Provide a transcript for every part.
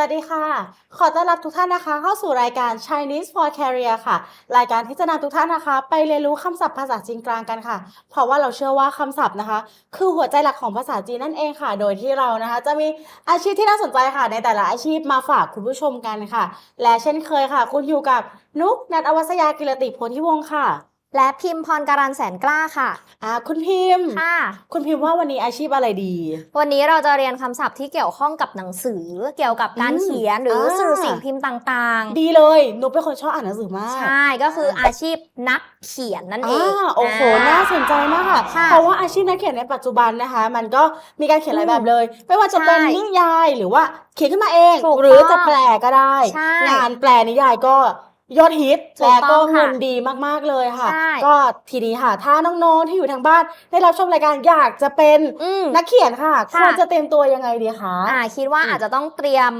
วัสดีค่ะ ขอต้อนรับทุกท่านนะคะ เข้าสู่รายการ Chinese for Career ค่ะ รายการที่จะนำทุกท่านนะคะ ไปเรียนรู้คำศัพท์ภาษาจีนกลางกันค่ะ เพราะว่าเราเชื่อว่าคำศัพท์นะคะ คือหัวใจหลักของภาษาจีนนั่นเองค่ะ โดยที่เรานะคะ จะมีอาชีพที่น่าสนใจค่ะ ในแต่ละอาชีพมาฝากคุณผู้ชมกันค่ะ และเช่นเคยค่ะ คุณอยู่กับนุกนัทอวัสยากิรติโพธิวงศ์ค่ะ และพิมพ์พรการันแสนกล้าค่ะ อ่าคุณพิมพ์ค่ะ คุณพิมพ์ว่าวันนี้อาชีพอะไรดี วันนี้เราจะเรียนคำศัพท์ที่เกี่ยวข้องกับหนังสือ เกี่ยวกับการอืมเขียนหรืออาสื่อสิ่งพิมพ์ต่างดีเลยนุกเป็นคนชอบอ่านหนังสือมากๆใช่ก็คืออาชีพนักเขียนนั่นเองอ่าโอ้โหาน่าสนใจมากค่ะค่ะเพราะว่าอาชีพนักเขียนในปัจจุบันนะคะ มันก็มีการเขียนหลายแบบเลย ไม่ว่าจะเป็นใช่นิยายหรือว่าเขียนขึ้นมาเองถูกหรือต้องจะแปลก็ได้ใช่งานแปลนิยายก็ ยอดฮิตถูกและต้ก็องค่ะเงินดีมากๆเลยค่ะ ใช่ ก็ทีนี้ค่ะ ถ้าน้องๆที่อยู่ทางบ้านได้รับชมรายการอยากจะเป็นอืม นักเขียนค่ะค่ะ ควรจะเตรียมตัวยังไงดีคะ อ่าคิดว่าอืมอาจจะต้องเตรียม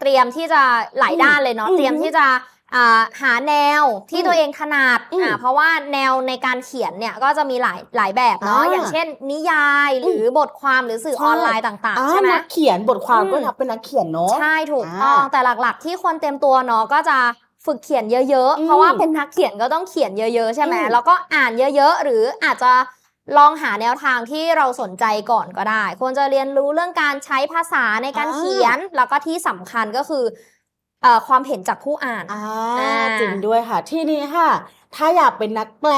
เตรียมที่จะหลายอืมด้านเลยเนาะอืมเตรียมที่จะอ่าหาแนวที่อืมตัวเองถนัดอืมอ่าเพราะว่าแนวในการเขียนเนี่ยก็จะมีหลายหลายแบบเนาะอ่าอย่างเช่น นิยายหรืออบทความหรือสื่อใช่ ออนไลน์ต่าง อ่าๆ ใช่ไหม นักเขียนบทความก็อืมนับเป็นนักเขียนเนาะ ใช่ถูกต้องอ่าแต่หลักๆ ที่ควรเตรียมตัวเนาะก็จะ ฝึกเขียนเยอะอืมๆเพราะว่าเป็นนักเขียนก็ต้องเขียนเยอะๆ ใช่ไหมอืมแล้วก็อ่านเยอะๆ หรืออาจจะลองหาแนวทางที่เราสนใจก่อนก็ได้ ควรจะเรียนรู้เรื่องการใช้ภาษาในการอ่าเขียน แล้วก็ที่สำคัญก็คือเอ่อความเห็นจากผู้อ่านอ่าอ่าจริงด้วยค่ะ ที่นี้ค่ะ ถ้าอยากเป็นนักแปล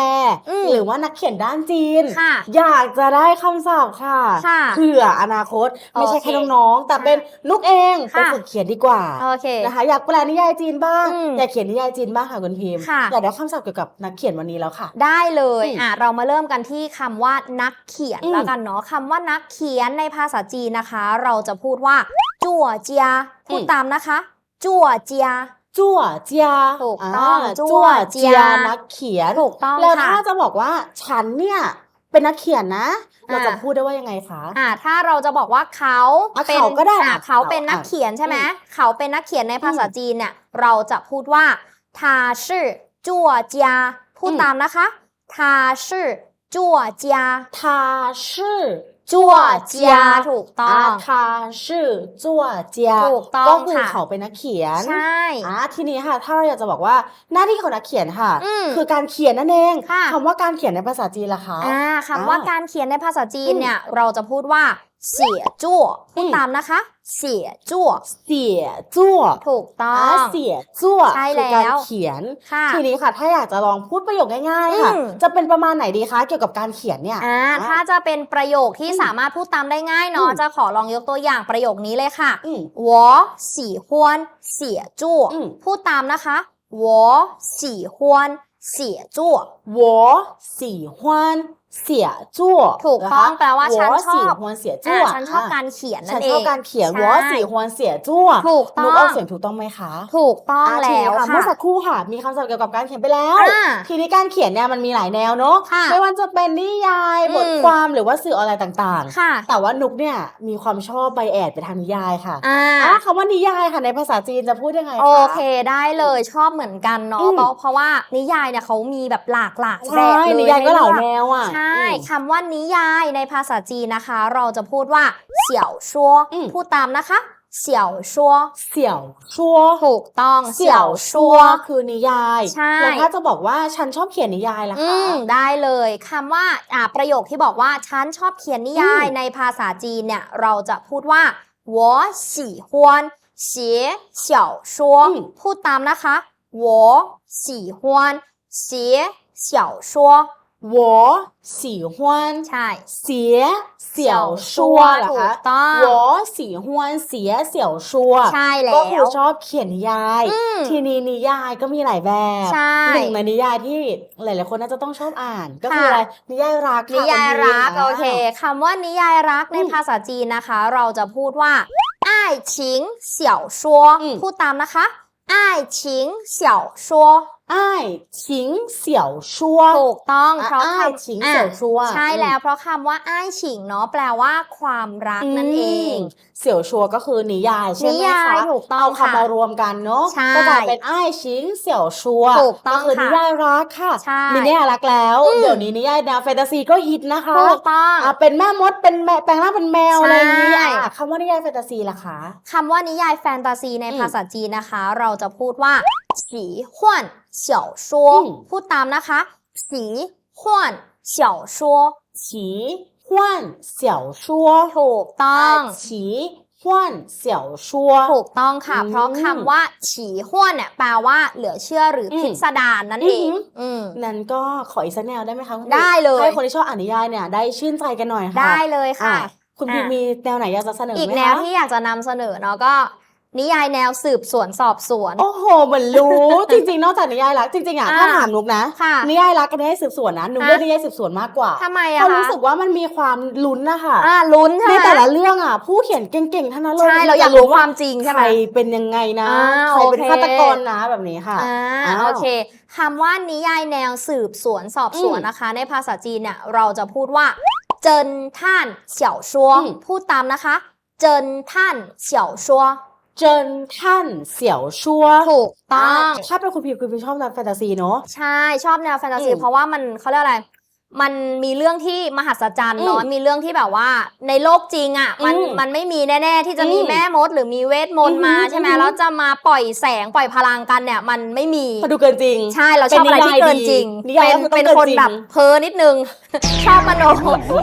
อืมหรือว่านักเขียนด้านจีนค่ะอยากจะได้คำศัพท์ค่ะค่ะเผื่ออนาคตไม่ใช่โอเคแค่น้องๆแต่เป็นนุกเองไปค่ะฝึกเขียนดีกว่าโอเคนะคะอยากแปลนิยายจีนบ้างอืมอยากเขียนนิยายจีนบ้างค่ะคุณพิมพ์ค่ะอยากได้คำศัพท์เกี่ยวกับนักเขียนวันนี้แล้วค่ะ ได้เลยอืมอะเรามาเริ่มกันที่คำว่านักเขียนอืมแล้วกันเนาะคำว่านักเขียนในภาษาจีนนะคะ เราจะพูดว่าจั่วเจียพูดตามนะคะจั่วเจีย จั่วเจีย ถูกต้อง า จั่ จั่ ว ว เจี เจี ย ยนักเขียน ถูกต้อง แล้ว ค่ะ ถ้าจะบอกว่าฉันเนี่ยเป็นนักเขียนนะ เราจะ อ่า พูดได้ว่ายังไงคะ อ่าถ้าเราจะบอกว่าเขา อ่ะ เป็น เขาก็ได้ อ่ะ อ่ะ เขาเป็น เขา นัก อ่ะ เขียนใช่ไหม อืม เขาเป็นนักเขียนในภาษา อืม จีนเนี่ยเราจะพูดว่า他是作家พูด อืม ตามนะคะ他是作 จั่วเจียถูกต้องอาคาชื่อจั่วเจียถูกต้องก็คือเขาเป็นนักเขียนใช่อะทีนี้ค่ะ ถ้าเราอยากจะบอกว่าหน้าที่ของนักเขียนค่ะ คือการเขียนนั่นเองคำว่าการเขียนในภาษาจีนล่ะคะอ่าคำว่าการเขียนในภาษาจีนเนี่ยเราจะพูดว่า เสียจั่วพูด อืม ตามนะคะเสียจั่ว เสียจั่ว ถูกต้อ อ่าง เสียจั่ว ใช่ คือการ แล้ว เขียน ค่ะ ทีนี้ค่ะ ถ้าอยากจะลองพูดประโยคง่ายๆค่ะ อืม จะเป็นประมาณไหนดีคะ เกี่ยวกับการเขียนเนี่ย อ่าถ้าจะเป็นประโยคที่ อืม สามารถพูดตามได้ง่ายเนาะ อืม จะขอลองยกตัวอย่างประโยคนี้เลยค่ะ อืม 我喜欢写作 อืม พูดตามนะคะ我喜欢写作我喜欢 เสียจั่วถูกต้องแปลว่าฉันชอบหัวเสียจั่วฉันชอบการเขียนนั่นเองฉันชอบการเขียนวัวสีหัวเสียจั่วถูกต้องนุกเอาเสียงถูกต้องไหมคะ ถูกต้องแล้วค่ะเมื่อสักครู่ค่ะ มีคำศัพท์เกี่ยวกับการเขียนไปแล้ว ทีนี้การเขียนเนี่ยมันมีหลายแนวเนาะไม่ว่าจะเป็นนิยายบทความหรือว่าสื่ออะไรต่างๆ แต่ว่านุกเนี่ยมีความชอบใบแอดไปทางนิยายค่ะอ่าคำว่านิยายค่ะในภาษาจีนจะพูดยังไงคะโอเคได้เลยชอบเหมือนกันเนาะเพราะว่านิยายเนี่ยเขามีแบบหลากหลายแบบเลยนิยายก็หลายแนวอะคำว่านิยายในภาษาจีนนะคะ เราจะพูดว่าเสี่ยวชัว อืม พูดตามนะคะเสี่ยวชัว เสี่ยวชัว ถูกต้อง เสี่ยวชัวคือนิยาย ใช่ แล้วถ้าจะบอกว่าฉันชอบเขียนนิยายล่ะ อื คะ มได้เลยคำว่าอ่าประโยคที่บอกว่าฉันชอบเขียนนิยาย อืม ในภาษาจีนเนี่ยเราจะพูดว่า我喜欢写小说พูดตามนะคะ我喜欢写小说 我喜欢 ใช่ 写小说เหรอ ถู คะ กต้อง 我喜欢写小说 ใช่แล้ ก็คือ ว ชอบเขียนนิยาย อืม ทีนี้นิยายก็มีหลายแบบ ใช่ หนึ่งในนิยายที่หลาย ๆ คนน่าจะต้องชอบอ่าน ก็คือ ค่ะ อะไรนิยายรักค่ะ นิยายรัก คุณ โอ พิม เคคำว่านิยายรักใน อืม ภาษาจีนนะคะ เราจะพูดว่า爱情小说 อืม พูดตามนะคะ爱情小说 อ้ายชิงเสี่ยวชัวถูกต้องอะเพราะอ้ายคำชิงอะเสี่ยวชัวใช่แล้วเพราะคำว่าอ้ายฉิงเนาะแปลว่าความรักนั่นเองมเสี่ยวชัวก็คือนิยายใช่ไหมนิยายคะถูกต้องเอาค่ะคำมารวมกันเนาะใช่ก็กลายเป็นอ้ายชิงเสี่ยวชัวถูกต้องก็คือค่ะนิยายรักค่ะใช่มีนิยายรักแล้ว อืม เดี๋ยวนี้นิยายแนวแฟนตาซีก็ฮิตนะคะถูกต้อง อะเป็นแม่มดเป็นแม่แปลงร่างเป็นแมวใช่อะไรอย่างนี้อะคำว่านิยายแฟนตาซีล่ะคะ คำว่านิยายแฟนตาซีในอืม ภาษาจีนนะคะ เราจะพูดว่า ฉีฮวนเฉียวชัวอืมพูดตามนะคะฉีฮวนเฉียวชัวฉีฮวนเสี่ยวชัวถูกต้องฉีฮวนเสี่ยวชัวถูกต้องค่ะอืมเพราะคำว่าฉีห้วนเนี่ยแปลว่าเหลือเชื่อหรืออมพิสดารนั่นเองอือหืออืมนั้นก็ขออีกสักแนวได้ไหมคะคุณได้เลยให้คนที่ชอบอ่านนิยายเนี่ยได้ชื่นใจกันหน่อยค่ะได้เลยค่ะอ่คุณพิมอะมีแนวไหนอยากจะเสนออีกไหมแนวคะที่อยากจะนำเสนอเนาะก็ นิยายแนวสืบสวนสอบสวน โอ้โหเหมือนรู้ จริงๆ นอกจากนิยายรักจริงๆอะอ่าถ้าถามนุกนะค่ะนิยายรักกับนิยายสืบสวนนะนุกฮะเลือกนิยายสืบสวนมากกว่าทำไมเพอะราะคะรู้สึกว่ามันมีความลุ้นนะคะอ่าลุ้นใช่ในไหมแต่ละเรื่องอะ ผู้เขียนเก่งๆทั้งนั้นเลยใช่เราอยากรู้ความจริงใช่ไหมใครเป็นยังไงนะอ่าใครเป็นโอเคฆาตกรนะแบบนี้ค่ะอ่าอ้าวโอเคคำว่านิยายแนวสืบสวนสอบสวนอืมนะคะ ในภาษาจีนเนี่ยเราจะพูดว่าเจินท่านเสี่ยวชัวอืมพูดตามนะคะ เจินท่านเสี่ยวชัว เจินท่านเสี่ยวชัวถูกต้องถ้าเป็นคุณพิมคุณพิมชอบแนวแฟนตาซีเนาะใช่ชอบแนวแฟนตาซีอืมเพราะว่ามันเขาเรียกอะไรมันมีเรื่องที่มหัศจรรย์เนาะอืมมีเรื่องที่แบบว่าในโลกจริงอะ่ะมันอืมมันไม่มีแน่ๆ ที่จะมีอืมแม่มด หรือมีเวทมนต์อือหือมาใช่ไหมอือหือแล้วจะมาปล่อยแสงปล่อยพลังกันเนี่ยมันไม่มีมาดูเกินจริง ใช่เราชอบอะไรที่เกินจริงนิยายเป็นก็คือต้องเป็นเกินคนจริงแบบเพ้อนิดนึง ชอบมโน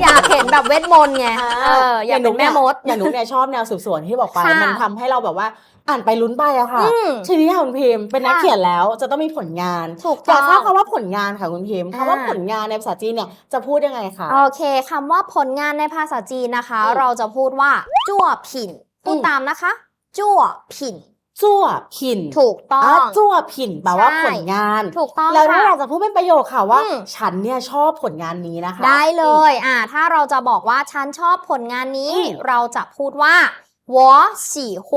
อยากเห็นแบบเวทมนต์ไงเอออยากเป็นแม่มด อย่างหนูเนี่ยชอบแนวสืบสวนที่บอกไป ค่ะมันทำให้เราแบบว่าอ่านไปลุ้นไปอะค่ะ อืมทีนี้ค่ะคุณพิมพ์เป็นนักค่ะเขียนแล้วจะต้องมีผลงานถูกอยากทราบต้องคำว่าผลงานค่ะคุณพิมพ์อ่าคำว่าผลงานในภาษาจีนเนี่ยจะพูดยังไงคะ โอเคคำว่าผลงานในภาษาจีนนะคะ อืมเราจะพูดว่าจั่วผินพูดอืม ตามนะคะจั่วผิน จั่วผิน ถูกต้อ อ่ะ ง จั่วผินแปลว่า ใช่ ผลงาน ถูกต้อง แล้วถ้า ค่ะ อยากจะพูดเป็นประโยคค่ะว่า อืม ฉันเนี่ยชอบผลงานนี้นะคะ ได้เลย อ่า ถ้าเราจะบอกว่าฉันชอบผลงานนี้ อืม เราจะพูดว่า我喜欢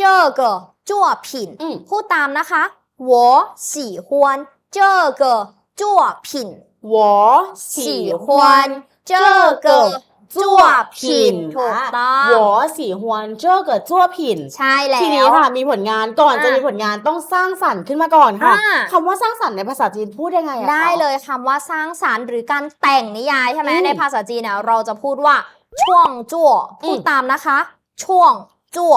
这个作品 อืม พูดตามนะคะ我喜欢这个作品我喜欢这个 จั่วผินถูกต้อง หัวสีฮวนเจ้อเกิดจั่วผิน ใช่แล้ว ทีนี้ค่ะมีผลงานก่อนจะอะมีผลงานต้องสร้างสรรค์ขึ้นมาก่อนค่ะะคำว่าสร้างสรรค์ในภาษาจีนพูดยังไงอะะได้เลยคำว่าสร้างสรรค์หรือการแต่งนิยายใช่ไหมในภาษาจีนเนี่ยเราจะพูดว่า ช่วงจั่วพูดตามนะคะ ช่วงจั่ว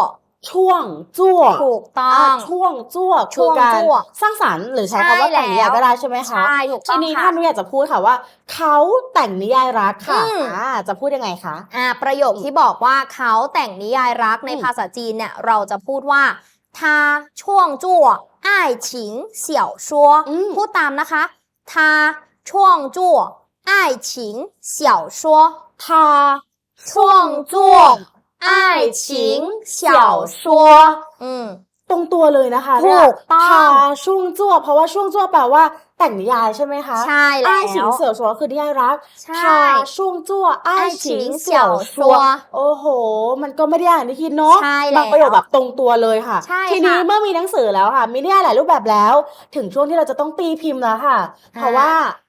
ช่วงจั่วถูกต้อง ช่วงจั่วช่วงการสร้างสรรค์หรือใช้คำว่าแต่งนิยายก็ได้ใช่ไหมคะใช่ถูกทีนี้ท่านอยากจะพูดค่ะว่า เขาแต่งนิยายรักค่ะจะพูดยังไงคะอ่ประโยคที่บอกว่าเขาแต่งนิยายรักในภาษาจีนเนี่ยเราจะพูดว่าทาช่วงจั่วอ้ายฉิงเสี่ยวชัวพูดตามนะคะทาช่วงจั่วอ้ายฉิงเสี่ยวชัวทาช่วงจั่ว 爱情小说อืม ตรงตัวเลยนะคะ ถูกต้อง ทาช่วงจั่วเพราะว่าช่วงจั่วแปลว่าแต่งนิยายใช่ไหมคะ ใช่แล้ว อ้ายฉิงเสี่ยวชัวคือนิยายรัก ใช่ ทาช่วงจั่วอ้ายฉิงเสี่ยวชัว อ้ายฉิงเสี่ยวชัว โอ้โห มันก็ไม่ได้อ่านที่คิดเนาะ ใช่แล้ว บางประโยคแบบตรงตัวเลยค่ะ ใช่ ทีนี้ ค่ะ เมื่อมีหนังสือแล้วค่ะ มีนิยายหลายรูปแบบแล้ว ถึงช่วงที่เราจะต้องตีพิมพ์แล้วค่ะ เพราะว่า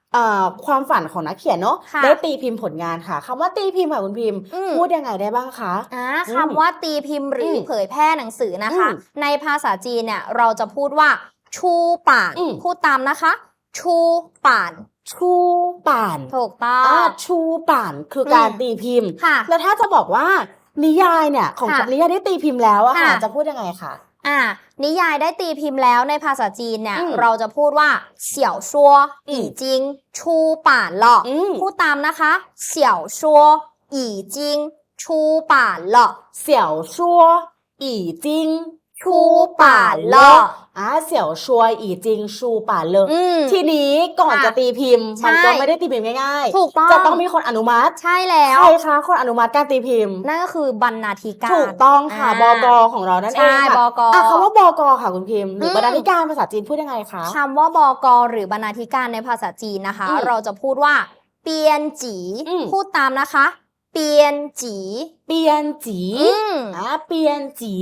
เอ่อ ความฝันของนักเขียนเนาะค่ะได้ตีพิมพ์ผลงานค่ะคำว่าตีพิมพ์ค่ะคุณพิมพ์อืมพูดยังไงได้บ้างคะอ่าอืมคำว่าตีพิมพ์หรืออมเผยแพร่หนังสือนะคะอืมในภาษาจีนเนี่ยเราจะพูดว่าชูป่านอืมพูดตามนะคะ ชูป่านชูป่านถูกต้ออ่างชูป่านคือการอืมตีพิมพ์ค่ะแล้วถ้าจะบอกว่านิยายเนี่ยของค่ะนิยายได้ตีพิมพ์แล้วอะค่ะค่ะจะพูดยังไงคะ อ่านิยายได้ตีพิมพ์แล้วในภาษาจีนเนี่ย อืมเราจะพูดว่าเสี่ยวชัวอือีมจิง ชูป่านเหรออืมพูดตามนะคะเสี่ยวชัวอีจิง ชูป่านเหรอเสี่ยวชัวอีจิง ชูชูป่าเลอ อ่าเสี่ยวชัวอีจริงชูป่าเลออืม ทีนี้ก่อนค่ะจะตีพิมพ์ ใช่ มันก็ไม่ได้ตีพิมพ์ง่ายถูกต้องจะต้องมีคนอนุมัติใช่แล้ว ใครคะคนอนุมัติการตีพิมพ์ นั่นก็คือบรรณาธิการ ถูกต้องค่ะอ่าบกของเรานั่นเองใช่ค่ะบกอะคำว่าบกค่ะคุณพิมพ์หรือม บรรณาธิการภาษาจีนพูดยังไงคะ คำว่าบกหรือบรรณาธิการในภาษาจีนนะคะ อืมเราจะพูดว่า เปียนจี อืม พูดตามนะคะ เปียนจีเปียนจีอืมอ่าเปียนจี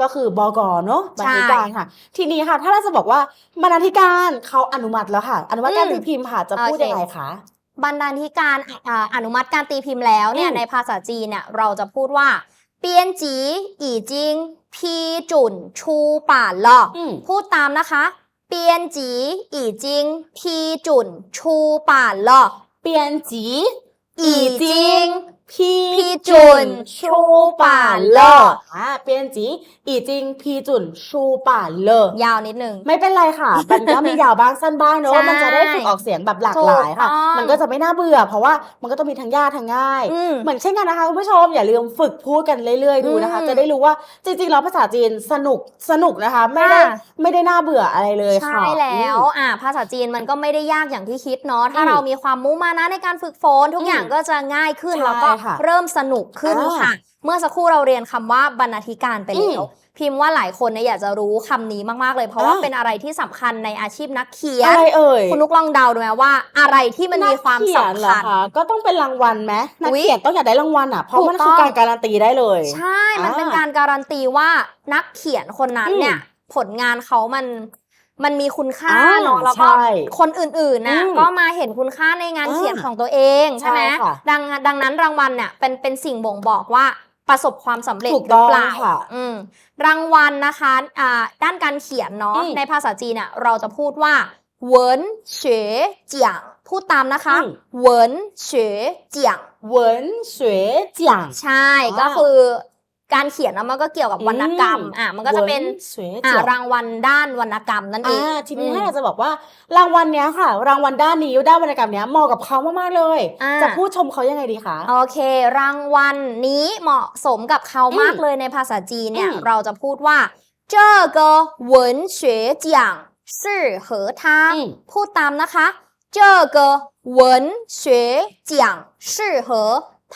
ก็คือบกเนาะบรใช่รณาธิการค่ะ ทีนี้ค่ะ ถ้าเราจะบอกว่าบรรณาธิการเขาอนุมัติแล้วค่ะ อนุมัติการอืมตีพิมพ์ค่ะจะพูดโอเคยังไงคะบรรณาธิการอ่าอนุมัติการตีพิมพ์แล้วเนี่ยอืมในภาษาจีนเนี่ยเราจะพูดว่าเปียนจีอีจิงพีจุนชูป่าเลออืมพูดตามนะคะ เปียนจีอีจิงพีจุนชูป่าเลอเปียนจีอีจิง พี่พี่จุนชูป่าเลออ่าเปียนจีอีจิง พี่จุนชูป่าเลอยาวนิดนึง ไม่เป็นไรค่ะ มันก็มียาวบ้างสั้นบ้างเนอะ ใช่มันจะได้ฝึกออกเสียงแบบหลากหลายค่ะ ถูกต้อง มันก็จะไม่น่าเบื่อ เพราะว่ามันก็ต้องมีทั้งยากทั้งง่าย อืม เหมือนเช่นกันนะคะคุณผู้ชมอย่าลืมฝึกพูดกันเรื่อยๆดูนะคะ อืมจะได้รู้ว่าจริงๆแล้วภาษาจีนสนุกสนุกนะคะ ไม่ได้ค่ะ ไม่ได้น่าเบื่ออะไรเลยค่ะ ใช่แล้วอืมอ่าภาษาจีนมันก็ไม่ได้ยากอย่างที่คิดเนาะถ้าอืมเรามีความมุ่งมานะในการฝึกฝนทุกอืมอย่างก็จะง่ายขึ้น ใช่แล้วก็ค่ะเริ่มสนุกขึ้นอ่าค่ะ เมื่อสักครู่เราเรียนคำว่าบรรณาธิการไปแล้วอืมพิมพ์ว่าหลายคนเนี่ยอยากจะรู้คำนี้มากๆเลย เพราะว่าอ่าเป็นอะไรที่สำคัญในอาชีพนักเขียนอะไรเอ่ยคุณนุกลองเดาดูไหมว่า อะไรที่มันมีความนักเขียนเหรสำอคัญคะก็ต้องเป็นรางวัลไหมนักอุ๊ยเขียนต้องอยากได้รางวัลอะเพราะถูกมันคือต้องการการันตีได้เลย ใช่มันเป็นอ่าการการันตีว่านักเขียนคนนั้นอืมเนี่ยผลงานเขามัน มันมีคุณค่าอ่าเนาะแล้วก็ใช่คนอื่นๆนะอืมก็มาเห็นคุณค่าในงานอ่าเขียนของตัวเองใช่ไหมใช่ค่ะดังดังนั้นรางวัลเนี่ยเป็นเป็นสิ่งบ่งบอกว่าประสบความสำเร็จถูกหรือเปล่าต้องค่ะอืมรางวัลนะคะอ่าด้านการเขียนเนาะอืมในภาษาจีนเนี่ยเราจะพูดว่าเหวินเฉวเจียงพูดตามนะคะอืมเหวินเฉวเจียงเหวินเสวยเจียงใช่อ่าก็คือ การเขียนนะมันก็เกี่ยวกับวรรณกรรม อืม อ่ะมันก็จะเป็น หวินเสวย อ่า เจียง รางวัลด้านวรรณกรรมนั่นเอง อ่าทีนี้ อืม ถ้าเราจะบอกว่ารางวัลเนี้ยค่ะ รางวัลด้านนี้ด้านวรรณกรรมเนี้ยเหมาะกับเขามากๆเลย อ่า จะพูดชมเขายังไงดีคะ โอเค รางวัลนี้เหมาะสมกับเขามาก อืม เลยในภาษาจีนเนี่ย อืม เราจะพูดว่า这个文学奖适合他 อืม พูดตามนะคะ这个文学奖适合他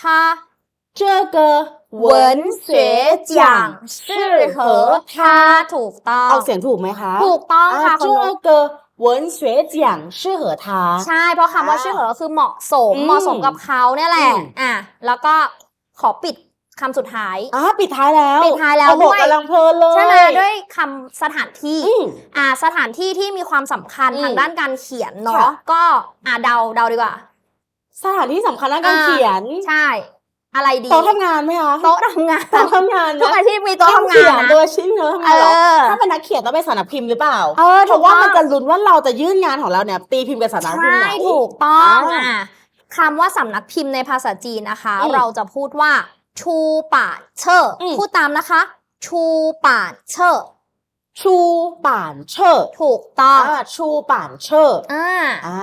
这个 文学奖适合他ถูกต้อง ออกเสียงถูกไหมคะ ถูกต้อง อ่า ค่ะคุณนก 这个文学奖适合他 ใช่ เพราะคำว่า อ่า ชื่อเหอคือเหมาะสม อืม เหมาะสมกับเขาเนี่ยแหละ อืม อ่ะแล้วก็ขอปิดคำสุดท้าย อ่าปิดท้ายแล้ว ปิดท้ายแล้ว โอ้โห ด้วย กำลังเพลินเลย ใช่ไหมด้วยคำสถานที่ อืม อ่าสถานที่ที่มีความสำคัญ อืม ทางด้านการเขียนเนาะ ค่ะ ก็อ่าเดาเดาดีกว่า สถานที่สำคัญด้านการ อ่า เขียน ใช่ อะไรดีโต๊ะทำงานไหมคะโต๊ะทำงานโต๊ะทำงานทุกนะอาชีพมีโต๊ะทำงาเขีนยนนะโดยอาชิ้นโต๊ะทำงานเหรอเออถ้าเป็นนักเขียนต้องเป็นสำนักพิมพ์หรือเปล่าเออเพถูกราะว่าต้องมันจะลุ้นว่าเราจะยื่นงานของเราเนี่ยตีพิมพ์กับสำนักพิมพ์ใช่ไหนถูกต้องอ่าอะคำว่าสำนักพิมพ์ในภาษาจีนนะคะอืมเราจะพูดว่าชูป่าเชอร์อืมพูดตามนะคะ ชูป่าเชอร์ชูป่านเชอร์ถูกต้องอ่าชูป่านเชอร์อ่าอ่า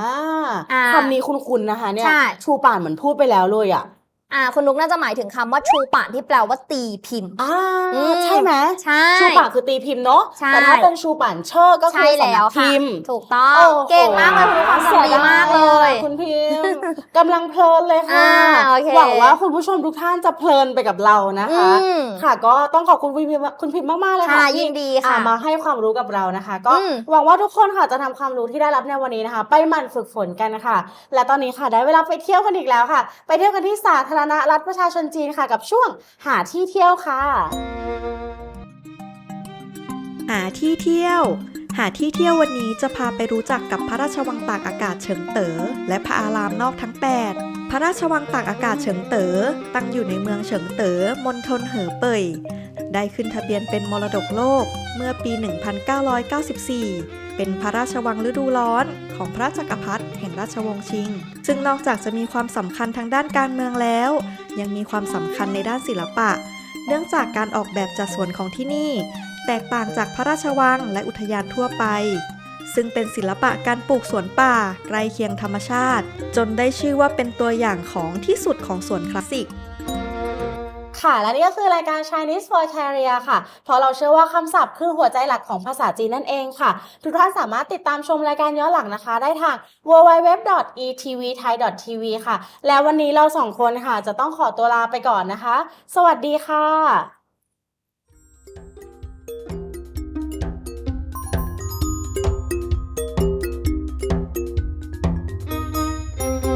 อ่าคำนี้คุ้นๆนะคะเนี่ยใช่ชูป่านเหมือนพูดไปแล้วเลยอะ อ่าคุณนุกน่าจะหมายถึงคำว่าชูป่านที่แปลว่าตีพิมพ์ อ่าอืม ใช่ไหมใช่ ชูป่านคือตีพิมพ์เนาะใช่ แต่ถ้าเป็นชูป่านเชอร์ก็คืใช่อสำแล้นัวกค่ะพิมพ์ ถูกต้อง โอ้โห เก่งมากเลยคุณความสำดีมากเลย คุณพิมพ์กำลังเพลินเลยค่ะ อ่าโอเค หวังว่าคุณผู้ชมทุกท่านจะเพลินไปกับเรานะคะอืมค่ะก็ต้องขอบคุณคุณพิมพ์คุณพิมพ์มาก ๆ เลยค่ะค่ะที่ยินดีอ่าค่ะมาให้ความรู้กับเรานะคะ ก็อืม หวังว่าทุกคนค่ะจะทำความรู้ที่ได้รับในวันนี้นะคะ ไปหมั่นฝึกฝนกันนะคะและตอนนี้ค่ะได้เวลาไปเที่ยวกันอีกแล้วค่ะ ไปเที่ยวกันที่สาธารณรัฐประชาชนจีนค่ะ กับช่วงหาที่เที่ยวค่ะ หาที่เที่ยว หาที่เที่ยววันนี้จะพาไปรู้จักกับพระราชวังตากอากาศเฉิงเต๋อและพระอารามนอกทั้ง 8 พระราชวังตากอากาศเฉิงเต๋อตั้งอยู่ในเมืองเฉิงเต๋อมณฑลเหอเป่ยได้ขึ้นทะเบียนเป็นมรดกโลกเมื่อปี 1994 เป็นพระราชวังฤดูร้อนของพระจักรพรรดิ ราชวงศ์ชิง ซึ่งนอกจากจะมีความสำคัญทางด้านการเมืองแล้ว ยังมีความสำคัญในด้านศิลปะ เนื่องจากการออกแบบจัดสวนของที่นี่ แตกต่างจากพระราชวังและอุทยานทั่วไป ซึ่งเป็นศิลปะการปลูกสวนป่าใกล้เคียงธรรมชาติ จนได้ชื่อว่าเป็นตัวอย่างของที่สุดของสวนคลาสสิก ค่ะ และนี่ก็คือรายการ Chinese for Career ค่ะ เพราะเราเชื่อว่าคำศัพท์คือหัวใจหลักของภาษาจีนนั่นเองค่ะ ทุกท่านสามารถติดตามชมรายการย้อนหลังนะคะ ได้ทาง www.etvthai.tv ค่ะ แล้ววันนี้เราสองคนค่ะ จะต้องขอตัวลาไปก่อนนะคะ สวัสดีค่ะ